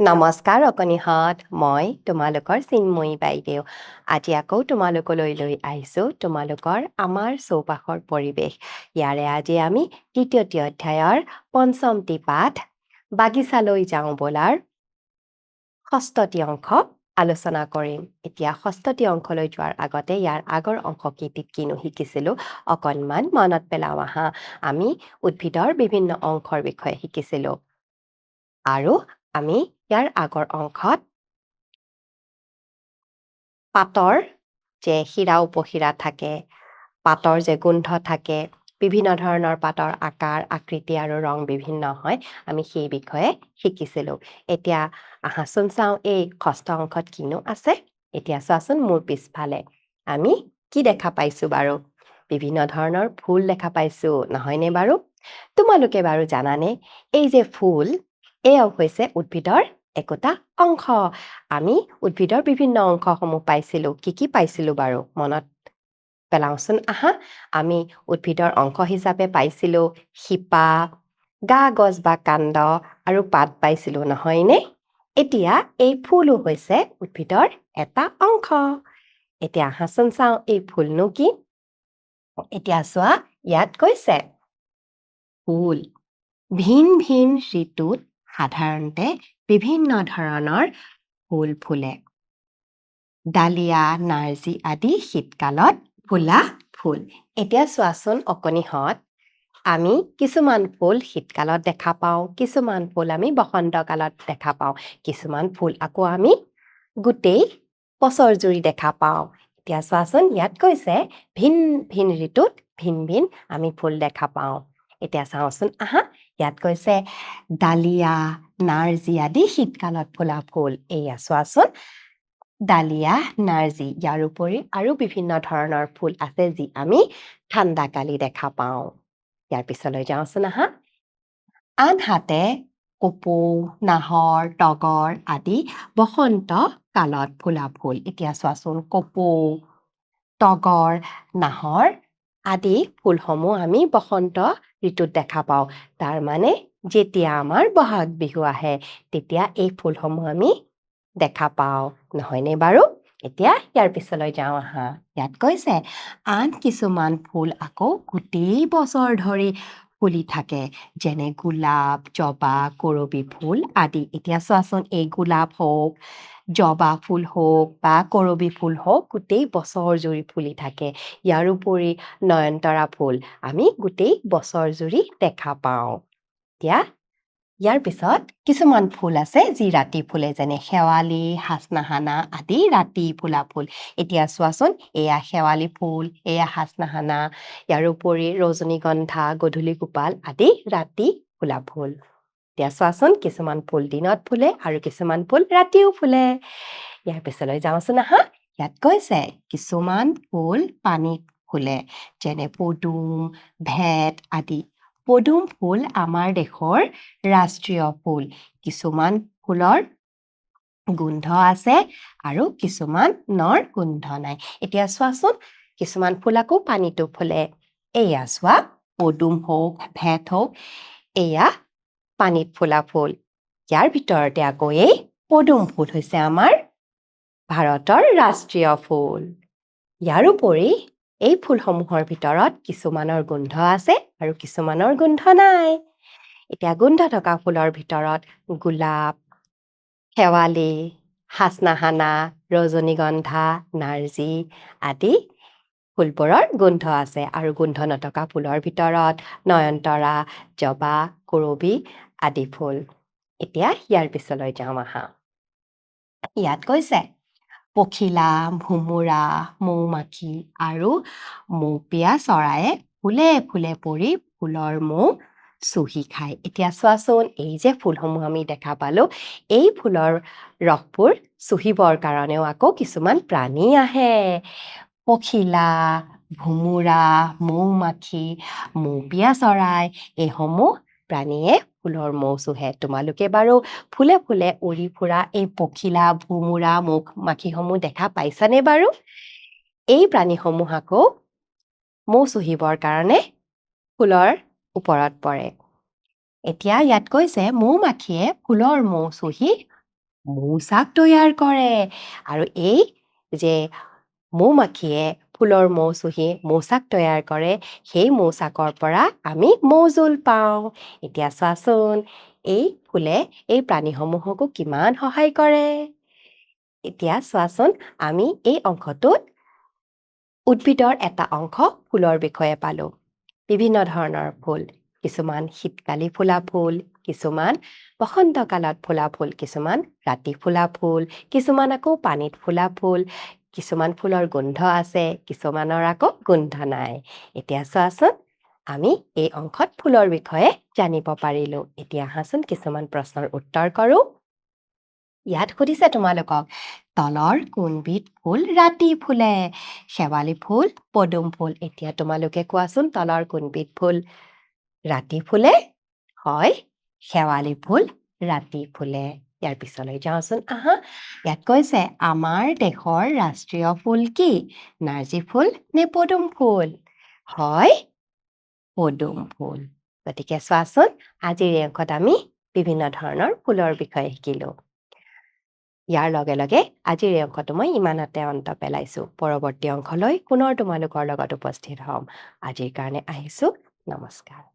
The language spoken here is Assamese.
নমস্কাৰ অকণিহঁত মই তোমালোকৰ চিন্ময়ী বাইদেউ আজি আকৌ তোমালোকলৈ লৈ আহিছোঁ তোমালোকৰ আমাৰ চৌপাশৰ পৰিৱেশ ইয়াৰে আজি আমি তৃতীয়টি অধ্যায়ৰ পঞ্চমটি পাঠ বাগিচালৈ যাওঁ বলাৰ ষষ্ঠটি অংশ আলোচনা কৰিম এতিয়া ষষ্ঠটি অংশলৈ যোৱাৰ আগতে ইয়াৰ আগৰ অংশকেইটিত কিনো শিকিছিলোঁ অকণমান মনত পেলাওঁ আহা আমি উদ্ভিদৰ বিভিন্ন অংশৰ বিষয়ে শিকিছিলোঁ আৰু আমি ইয়াৰ আগৰ অংশত পাতৰ যে শিৰা উপশিৰা থাকে পাতৰ যে গোন্ধ থাকে বিভিন্ন ধৰণৰ পাতৰ আকাৰ আকৃতি আৰু ৰং বিভিন্ন হয় আমি সেই বিষয়ে শিকিছিলোঁ। এতিয়া আহাচোন চাওঁ এই ষষ্ঠ অংশত কিনো আছে? এতিয়া চোৱাচোন মোৰ পিছফালে। আমি কি দেখা পাইছোঁ বাৰু? বিভিন্ন ধৰণৰ ফুল দেখা পাইছোঁ নহয়নে বাৰু? তোমালোকে বাৰু জানানে এই যে ফুল এয়াও হৈছে উদ্ভিদৰ একোটা অংশ। আমি উদ্ভিদৰ বিভিন্ন অংশসমূহ পাইছিলোঁ। কি কি পাইছিলোঁ বাৰু? মনত পেলাওঁচোন। আহা আমি উদ্ভিদৰ অংশ হিচাপে পাইছিলোঁ শিপা গা গছ বা কাণ্ড আৰু পাত পাইছিলোঁ নহয়নে? এতিয়া এই ফুলো হৈছে উদ্ভিদৰ এটা অংশ। এতিয়া আহাচোন চাওঁ এই ফুলনো কি? এতিয়া চোৱা ইয়াত কৈছে ফুল। ভিন ভিন ঋতুত সাধাৰণতে বিভিন্ন ধৰণৰ ফুল ফুলে। ডালিয়া নাৰ্জী আদি শীতকালত ফুলা ফুল। এতিয়া চোৱাচোন অকণিহঁত। আমি কিছুমান ফুল শীতকালত দেখা পাওঁ কিছুমান ফুল আমি বসন্ত কালত দেখা পাওঁ কিছুমান ফুল আকৌ আমি গোটেই বছৰ জুৰি দেখা পাওঁ। এতিয়া চোৱাচোন ইয়াত কৈছে ভিন ভিন ঋতুত ভিন ভিন আমি ফুল দেখা পাওঁ। এতিয়া চাওঁচোন আহা ইয়াত কৈছে ডালিয়া নাৰ্জী আদি শীতকালত ফুলা ফুল এয়া চোৱাচোন ডালিয়া নাৰ্জী ইয়াৰ উপৰি আৰু বিভিন্ন ধৰণৰ ফুল আছে যি আমি ঠাণ্ডাকালি দেখা পাওঁ ইয়াৰ পিছলৈ যাওঁচোন আহা আনহাতে কপৌ নাহৰ তগৰ আদি বসন্ত কালত ফুলা ফুল এতিয়া চোৱাচোন কপৌ তগৰ নাহৰ আদি ফুলসমূহ আমি বসন্ত ঋতুত দেখা পাওঁ। তাৰ মানে যেতিয়া আমাৰ বহাগ বিহু আহে, তেতিয়া এই ফুলসমূহ আমি দেখা পাওঁ। নহয়নে বাৰু? এতিয়া ইয়াৰ পিছলৈ যাওঁ আহা। ইয়াত কৈছে, আন কিছুমান ফুল আকৌ গোটেই বছৰ ধৰি ফুলি থাকে যেনে গোলাপ জবা কৰবী ফুল আদি। এতিয়া চোৱাচোন এই গোলাপ হওক জবা ফুল হওক বা কৰবী ফুল হওক গোটেই বছৰ জুৰি ফুলি থাকে। ইয়াৰ উপৰি নয়নতৰা ফুল আমি গোটেই বছৰ জুৰি দেখা পাওঁ। এতিয়া ইয়াৰ পিছত কিছুমান ফুল আছে যি ৰাতি ফুলে যেনে শেৱালি হাচনাহানা আদি ৰাতি ফুলা ফুল। এতিয়া চোৱাচোন এয়া শেৱালি ফুল এয়া হাচনাহানা ইয়াৰ উপৰি ৰজনীগন্ধা গধূলি গোপাল আদি ৰাতি ফুলা ফুল। এতিয়া চোৱাচোন কিছুমান ফুল দিনত ফুলে আৰু কিছুমান ফুল ৰাতিও ফুলে। ইয়াৰ পিছলৈ যাওঁচোন আহা। ইয়াত কৈছে কিছুমান ফুল পানীত ফুলে যেনে পদুম ভেট আদি। পদুম ফুল আমাৰ দেশৰ ৰাষ্ট্ৰীয় ফুল। কিছুমান ফুলৰ গোন্ধ আছে আৰু কিছুমানৰ গোন্ধ নাই। এতিয়া চোৱাচোন কিছুমান ফুল আকৌ পানীতো ফুলে। এয়া চোৱা পদুম হওক ভেট হওক এয়া পানীত ফুলা ফুল। ইয়াৰ ভিতৰতে আকৌ এই পদুম ফুল হৈছে আমাৰ ভাৰতৰ ৰাষ্ট্ৰীয় ফুল। ইয়াৰ উপৰি এই ফুলসমূহৰ ভিতৰত কিছুমানৰ গোন্ধ আছে আৰু কিছুমানৰ গোন্ধ নাই। এতিয়া গোন্ধ থকা ফুলৰ ভিতৰত গোলাপ শেৱালি হাচনাহানা ৰজনীগন্ধা নাৰ্জী আদি ফুলবোৰৰ গোন্ধ আছে। আৰু গোন্ধ নথকা ফুলৰ ভিতৰত নয়নতৰা জবা কৰবী আদি ফুল। এতিয়া ইয়াৰ পিছলৈ যাওঁ আহা। ইয়াত কৈছে পখিলা ভোমোৰা মৌ মাখি আৰু মৌপিয়া চৰায়ে ফুলে ফুলে পৰি ফুলৰ মৌ চুহি খায়। এতিয়া চোৱাচোন এই যে ফুলসমূহ আমি দেখা পালোঁ এই ফুলৰ ৰসবোৰ চুহিবৰ কাৰণেও আকৌ কিছুমান প্ৰাণী আহে। পখিলা ভোমোৰা মৌ মাখি মৌপিয়া চৰাই এইসমূহ প্ৰাণীয়ে ফুলৰ মৌ চুহে। তোমালোকে বাৰু ফুলে ফুলে উৰি ফুৰা এই পখিলা ভোমোৰা মৌ মাখিসমূহ দেখা পাইছানে বাৰু? এই প্ৰাণীসমূহ আকৌ মৌ চুহিবৰ কাৰণে ফুলৰ ওপৰত পৰে এতিয়া ইয়াত কৈছে মৌ মাখিয়ে ফুলৰ মৌ চুহি মৌচাক তৈয়াৰ কৰে আৰু এই যে মৌ-মাখিয়ে ফুলৰ মৌ চুহি মৌচাক তৈয়াৰ কৰে, সেই মৌচাকৰ পৰা আমি মৌজোল পাওঁ। এতিয়া চোৱাচোন, এই ফুলে এই প্ৰাণীসমূহকো কিমান সহায় কৰে। এতিয়া চোৱাচোন, আমি এই অংশটোত উদ্ভিদৰ এটা অংশ ফুলৰ বিষয়ে পালোঁ। বিভিন্ন ধৰণৰ ফুল, কিছুমান শীতকালি ফুলা ফুল, কিছুমান বসন্ত কালত ফুলা ফুল, কিছুমান ৰাতি ফুলা ফুল, কিছুমান আকৌ পানীত ফুলা ফুল, কিছুমান ফুলৰ গোন্ধ আছে, কিছুমানৰ আকৌ গোন্ধ নাই। এতিয়া চোৱাচোন, আমি এই অংশত ফুলৰ বিষয়ে জানিব পাৰিলোঁ। এতিয়া আহাচোন কিছুমান প্ৰশ্নৰ উত্তৰ কৰোঁ। ইয়াত সুধিছে তোমালোকক, তলৰ কোনবিধ ফুল ৰাতি ফুলে? শেৱালি ফুল, পদুম ফুল। এতিয়া তোমালোকে কোৱাচোন তলৰ কোনবিধ ফুল ৰাতি ফুলে? হয়, শেৱালি ফুল ৰাতি ফুলে। ইয়াৰ পিছলৈ যাওঁচোন আহা। ইয়াত কৈছে, আমাৰ দেশৰ ৰাষ্ট্ৰীয় ফুল কি? নাৰ্জী ফুল নে পদুম ফুল? হয়, পদুম ফুল। গতিকে চোৱাচোন, আজিৰ এই অংশত আমি বিভিন্ন ধৰণৰ ফুলৰ বিষয়ে শিকিলোঁ। ইয়াৰ লগে লগে আজিৰ এই অংশটো মই ইমানতে অন্ত পেলাইছোঁ। পৰৱৰ্তী অংশলৈ পুনৰ তোমালোকৰ লগত উপস্থিত হ'ম। আজিৰ কাৰণে আহিছোঁ, নমস্কাৰ।